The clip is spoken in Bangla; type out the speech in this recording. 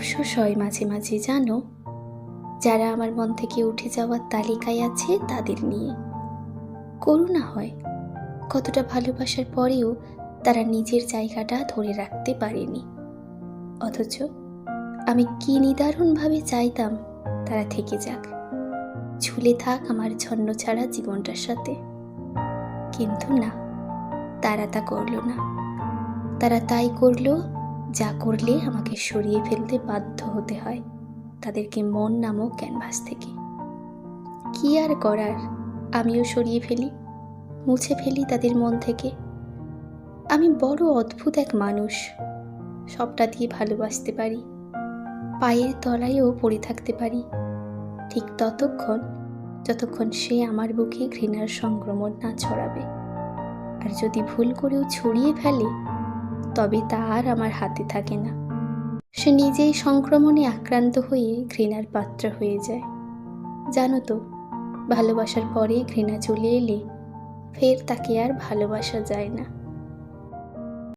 আফসোস হয় মাঝে মাঝে জানো, যারা আমার মন থেকে উঠে যাওয়ার তালিকায় আছে তাদের নিয়ে। করুণা হয়, কতটা ভালোবাসার পরেও তারা নিজের জায়গাটা ধরে রাখতে পারেনি। অথচ আমি কি নিদারুণভাবে চাইতাম তারা থেকে যাক। ঝুলে থাক আমার ছন্ন ছাড়া জীবনটার সাথে। কিন্তু না, তারা তা করল না। তারা তাই করল যা করলে আমাকে সরিয়ে ফেলতে বাধ্য হতে হয় তাদেরকে মন নামক ক্যানভাস থেকে। কি আর করার? আমিও সরিয়ে ফেলি, মুছে ফেলি তাদের মন থেকে। আমি বড় অদ্ভুত এক মানুষ, সবটা দিয়ে ভালোবাসতে পারি, পায়ের তলায়ও পড়ে থাকতে পারি। ঠিক ততক্ষণ, যতক্ষণ সে আমার বুকে ঘৃণার সংক্রমণ না ছড়াবে। আর যদি ভুল করেও ছড়িয়ে ফেলে তবে তা আর আমার হাতে থাকে না। সে নিজেই সংক্রমণে আক্রান্ত হয়ে ঘৃণার পাত্র হয়ে যায়। জানো তো, ভালোবাসার পরে ঘৃণা চলে এলে ফের তাকে আর ভালোবাসা যায় না।